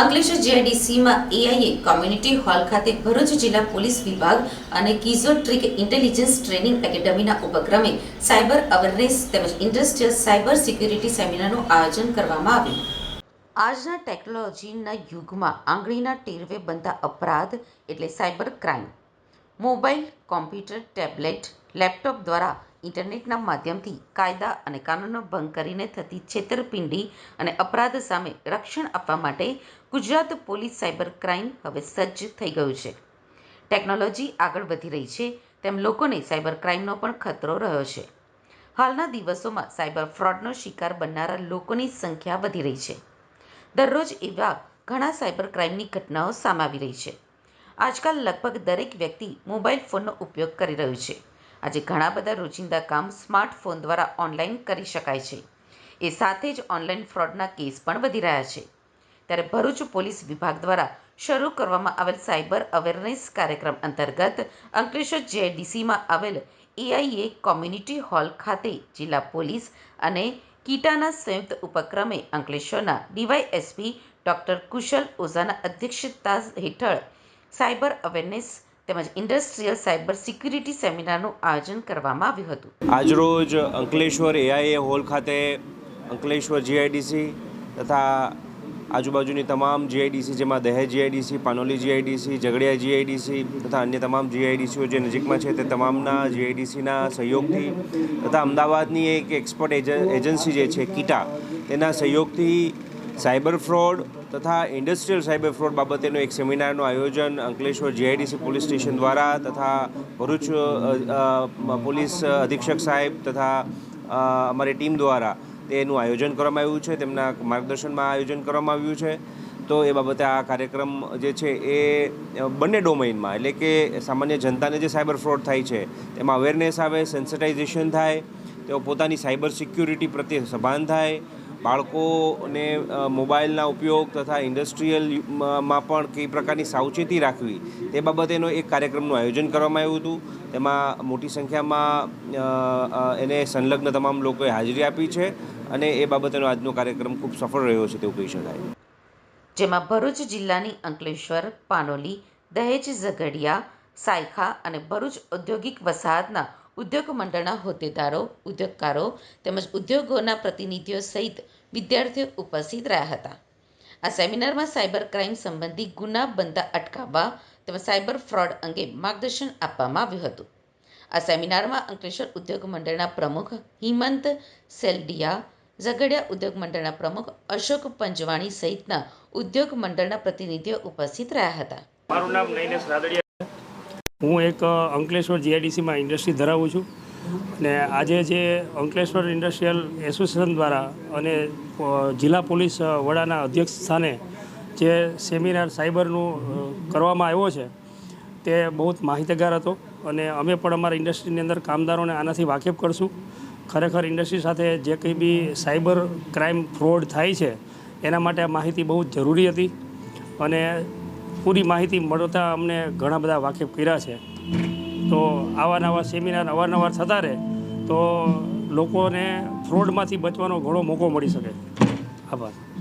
અંકલેશ્વર જીઆઈડીસીમાં AIA community hall ખાતે ભરૂચ જિલ્લા પોલીસ વિભાગ અને કિઝોટ્રિક ઇન્ટેલિજન્સ ટ્રેનિંગ એકેડમીના ઉપક્રમે સાયબર અવેરનેસ તેમજ ઇન્ડસ્ટ્રીયલ સાયબર સિક્યુરિટી સેમિનારનું આયોજન કરવામાં આવ્યું. આજના ટેકનોલોજીના યુગમાં આંગળીના ટેરવે બનતા અપરાધ એટલે cyber crime. Mobile, computer, tablet, laptop દ્વારા ઇન્ટરનેટના માધ્યમથી કાયદા અને કાનૂનનો ભંગ કરીને થતી છેતરપિંડી અને અપરાધ સામે રક્ષણ આપવા માટે ગુજરાત પોલીસ સાયબર ક્રાઇમ હવે સજ્જ થઈ ગયું છે. ટેકનોલોજી આગળ વધી રહી છે, તેમ લોકોને સાયબર ક્રાઇમનો પણ ખતરો રહ્યો છે. હાલના દિવસોમાં સાયબર ફ્રોડનો શિકાર બનનારા લોકોની સંખ્યા વધી રહી છે. દરરોજ એવા ઘણા સાયબર ક્રાઇમની ઘટનાઓ સામે આવી રહી છે. આજકાલ લગભગ દરેક વ્યક્તિ મોબાઈલ ફોનનો ઉપયોગ કરી રહ્યું છે. આજે ઘણા બધા રોજિંદા કામ સ્માર્ટફોન દ્વારા ઓનલાઈન કરી શકાય છે. એ સાથે જ ઓનલાઈન ફ્રોડના કેસ પણ વધી રહ્યા છે. ત્યારે ભરૂચ પોલીસ વિભાગ દ્વારા શરૂ કરવામાં આવેલ સાયબર અવેરનેસ કાર્યક્રમ અંતર્ગત અંકલેશ્વર જેડીસીમાં આવેલ એઆઈએ કોમ્યુનિટી હોલ ખાતે જિલ્લા પોલીસ અને કીટાના સંયુક્ત ઉપક્રમે અંકલેશ્વરના ડીવાયએસપી ડૉક્ટર કુશલ ઓઝાના અધ્યક્ષતા હેઠળ સાયબર અવેરનેસ તેમજ ઇન્ડસ્ટ્રીયલ સાયબર સિક્યુરિટી સેમિનારનું આયોજન કરવામાં આવ્યું હતું. આજરોજ અંકલેશ્વર એઆઈએ હોલ ખાતે અંકલેશ્વર જીઆઈડીસી તથા આજુબાજુની તમામ જીઆઈડીસી જેમાં Dahej GIDC Panoli GIDC Jhagadia GIDC તથા અન્ય તમામ જીઆઈડીસીઓ જે નજીકમાં છે તે તમામના જીઆઈડીસીના સહયોગથી તથા અમદાવાદની એક એક્સપર્ટ એજ- એજન્સી જે છે, કીટા, તેના સહયોગથી સાયબર ફ્રોડ તથા ઇન્ડસ્ટ્રીયલ સાયબર ફ્રોડ બાબતેનું એક સેમિનારનું આયોજન અંકલેશ્વર જીઆઈડીસી પોલીસ સ્ટેશન દ્વારા તથા ભરૂચ પોલીસ અધિક્ષક સાહેબ તથા અમારી ટીમ દ્વારા તેનું આયોજન કરવામાં આવ્યું છે, તેમના માર્ગદર્શનમાં આયોજન કરવામાં આવ્યું છે. તો એ બાબતે આ કાર્યક્રમ જે છે એ બંને ડોમેઇનમાં એટલે કે સામાન્ય જનતાને જે સાયબર ફ્રોડ થાય છે, તેમાં અવેરનેસ આવે સેન્સિટાઇઝેશન થાય, તેઓ પોતાની સાયબર સિક્યુરિટી પ્રત્યે સભાન થાય બાળકોને મોબાઈલના ઉપયોગ તથા ઇન્ડસ્ટ્રીયલમાં પણ કઈ પ્રકારની સાવચેતી રાખવી, તે બાબતેનો એક કાર્યક્રમનું આયોજન કરવામાં આવ્યું હતું. તેમાં મોટી સંખ્યામાં એને સંલગ્ન તમામ લોકોએ હાજરી આપી છે અને એ બાબતેનો આજનો કાર્યક્રમ ખૂબ સફળ રહ્યો છે તેવું કહી શકાય. જેમાં ભરૂચ જિલ્લાની અંકલેશ્વર, પાનોલી, દહેજ ઝઘડિયા, સાયખા અને ભરૂચ ઔદ્યોગિક વસાહતના ઉદ્યોગ મંડળના હોદ્દેદારો, ઉદ્યોગકારો તેમજ ઉદ્યોગોના પ્રતિનિધિઓ સહિત વિદ્યાર્થીઓ ઉપસ્થિત રહ્યા હતા. આ સેમિનારમાં સાયબર ક્રાઇમ સંબંધી ગુના બનતા અટકાવવા તેમજ સાયબર ફ્રોડ અંગે માર્ગદર્શન આપવામાં આવ્યું હતું. આ સેમિનારમાં અંકલેશ્વર ઉદ્યોગ મંડળના પ્રમુખ હિમંત સેલડિયા, ઝઘડિયા ઉદ્યોગ મંડળના પ્રમુખ અશોક પંજવાણી સહિતના ઉદ્યોગ મંડળના પ્રતિનિધિઓ ઉપસ્થિત રહ્યા હતા. મારું નામ નૈનેશ રાદડિયા હું એક અંકલેશ્વર જીઆઈડીસીમાં ઇન્ડસ્ટ્રી ધરાવું છું. અને આજે જે અંકલેશ્વર ઇન્ડસ્ટ્રીયલ એસોસિએશન દ્વારા અને જિલ્લા પોલીસ વડાના અધ્યક્ષ સ્થાને જે સેમિનાર સાયબરનું કરવામાં આવ્યો છે, તે બહુ જ માહિતગાર હતો. અને અમે પણ અમારા ઇન્ડસ્ટ્રીની અંદર કામદારોને આનાથી વાકેફ કરશું. ખરેખર ઇન્ડસ્ટ્રી સાથે જે કંઈ બી સાયબર ક્રાઇમ ફ્રોડ થાય છે, એના માટે આ માહિતી બહુ જરૂરી હતી. અને પૂરી માહિતી મળતા અમને ઘણા બધા વાકેફ કર્યા છે. તો આવા નવા સેમિનાર અવારનવાર થતા રહે, તો લોકોને ફ્રોડમાંથી બચવાનો ઘણો મોકો મળી શકે. આભાર.